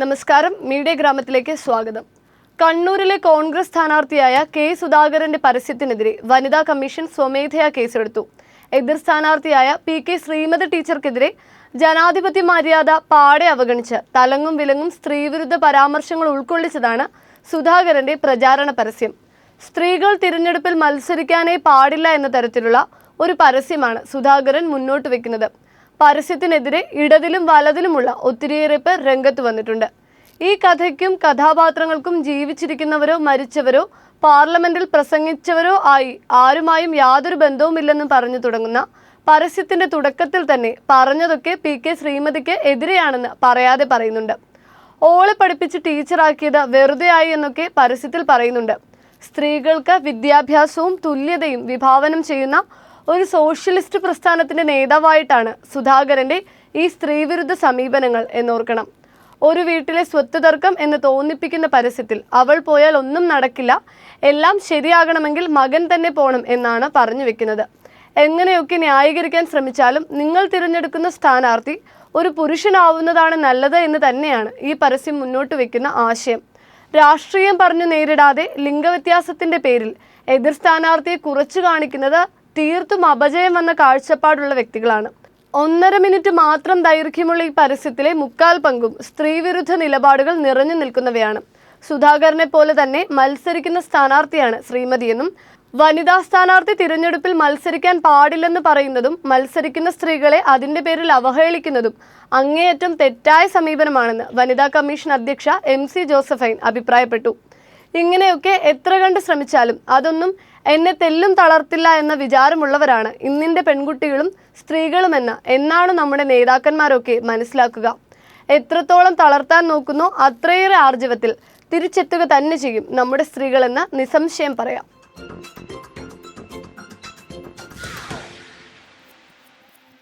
നമസ്കാരം. മീഡിയ ഗ്രാമത്തിലേക്ക് സ്വാഗതം. കണ്ണൂരിലെ കോൺഗ്രസ് സ്ഥാനാർത്ഥിയായ കെ സുധാകരന്റെ പരസ്യത്തിനെതിരെ വനിതാ കമ്മീഷൻ സ്വമേധയാ കേസെടുത്തു. എതിർ സ്ഥാനാർത്ഥിയായ പി കെ ശ്രീമതി ടീച്ചർക്കെതിരെ ജനാധിപത്യ മര്യാദ പാടെ അവഗണിച്ച് തലങ്ങും വിലങ്ങും സ്ത്രീവിരുദ്ധ പരാമർശങ്ങൾ ഉൾക്കൊള്ളിച്ചതാണ് സുധാകരന്റെ പ്രചാരണ പരസ്യം. സ്ത്രീകൾ തിരഞ്ഞെടുപ്പിൽ മത്സരിക്കാനേ പാടില്ല എന്ന തരത്തിലുള്ള ഒരു പരസ്യമാണ് സുധാകരൻ മുന്നോട്ട് വെക്കുന്നത്. പരസ്യത്തിനെതിരെ ഇടതിലും വലതിലുമുള്ള ഒത്തിരിയേറെ പേർ രംഗത്ത് വന്നിട്ടുണ്ട്. ഈ കഥയ്ക്കും കഥാപാത്രങ്ങൾക്കും ജീവിച്ചിരിക്കുന്നവരോ മരിച്ചവരോ പാർലമെന്റിൽ പ്രസംഗിച്ചവരോ ആയി ആരുമായും യാതൊരു ബന്ധവുമില്ലെന്നും പറഞ്ഞു തുടങ്ങുന്ന പരസ്യത്തിന്റെ തുടക്കത്തിൽ തന്നെ പറഞ്ഞതൊക്കെ പി കെ ശ്രീമതിക്ക് എതിരെയാണെന്ന് പറയാതെ പറയുന്നുണ്ട്. ഓളെ പഠിപ്പിച്ച് ടീച്ചറാക്കിയത് വെറുതെയായി എന്നൊക്കെ പരസ്യത്തിൽ പറയുന്നുണ്ട്. സ്ത്രീകൾക്ക് വിദ്യാഭ്യാസവും തുല്യതയും വിഭാവനം ചെയ്യുന്ന ഒരു സോഷ്യലിസ്റ്റ് പ്രസ്ഥാനത്തിന്റെ നേതാവായിട്ടാണ് സുധാകരന്റെ ഈ സ്ത്രീവിരുദ്ധ സമീപനങ്ങൾ എന്നോർക്കണം. ഒരു വീട്ടിലെ സ്വത്ത് തർക്കം എന്ന് തോന്നിപ്പിക്കുന്ന പരസ്യത്തിൽ അവൾ പോയാൽ ഒന്നും നടക്കില്ല. എല്ലാം ശരിയാകണമെങ്കിൽ മകൻ തന്നെ പോകണം എന്നാണ് പറഞ്ഞു വെക്കുന്നത്. എങ്ങനെയൊക്കെ ന്യായീകരിക്കാൻ ശ്രമിച്ചാലും നിങ്ങൾ തിരഞ്ഞെടുക്കുന്ന സ്ഥാനാർത്ഥി ഒരു പുരുഷനാവുന്നതാണ് നല്ലത് എന്ന് തന്നെയാണ് ഈ പരസ്യം മുന്നോട്ട് വെക്കുന്ന ആശയം. രാഷ്ട്രീയം പറഞ്ഞു നേരിടാതെ ലിംഗവ്യത്യാസത്തിന്റെ പേരിൽ എതിർ സ്ഥാനാർത്ഥിയെ കുറച്ചു കാണിക്കുന്നത് തീർത്തും അപജയം വന്ന കാഴ്ചപ്പാടുള്ള വ്യക്തികളാണ്. ഒന്നര മിനിറ്റ് മാത്രം ദൈർഘ്യമുള്ള ഈ പരസ്യത്തിലെ മുക്കാൽ പങ്കും സ്ത്രീവിരുദ്ധ നിലപാടുകൾ നിറഞ്ഞു നിൽക്കുന്നവയാണ്. സുധാകരനെ പോലെ തന്നെ മത്സരിക്കുന്ന സ്ഥാനാർത്ഥിയാണ് ശ്രീമതിയെന്നും വനിതാ സ്ഥാനാർത്ഥി തിരഞ്ഞെടുപ്പിൽ മത്സരിക്കാൻ പാടില്ലെന്ന് പറയുന്നതും മത്സരിക്കുന്ന സ്ത്രീകളെ അതിന്റെ പേരിൽ അവഹേളിക്കുന്നതും അങ്ങേയറ്റം തെറ്റായ സമീപനമാണെന്ന് വനിതാ കമ്മീഷൻ അധ്യക്ഷ എം സി ജോസഫൈൻ അഭിപ്രായപ്പെട്ടു. ഇങ്ങനെയൊക്കെ എത്ര കണ്ട് ശ്രമിച്ചാലും അതൊന്നും എന്നെ തെല്ലും തളർത്തില്ല എന്ന വിചാരമുള്ളവരാണ് ഇന്നിന്റെ പെൺകുട്ടികളും സ്ത്രീകളുമെന്ന് എന്നാണ് നമ്മുടെ നേതാക്കന്മാരൊക്കെ മനസ്സിലാക്കുക. എത്രത്തോളം തളർത്താൻ നോക്കുന്നോ അത്രയേറെ ആർജവത്തിൽ തിരിച്ചെത്തുക തന്നെ ചെയ്യും നമ്മുടെ സ്ത്രീകളെന്ന് നിസ്സംശയം പറയാം.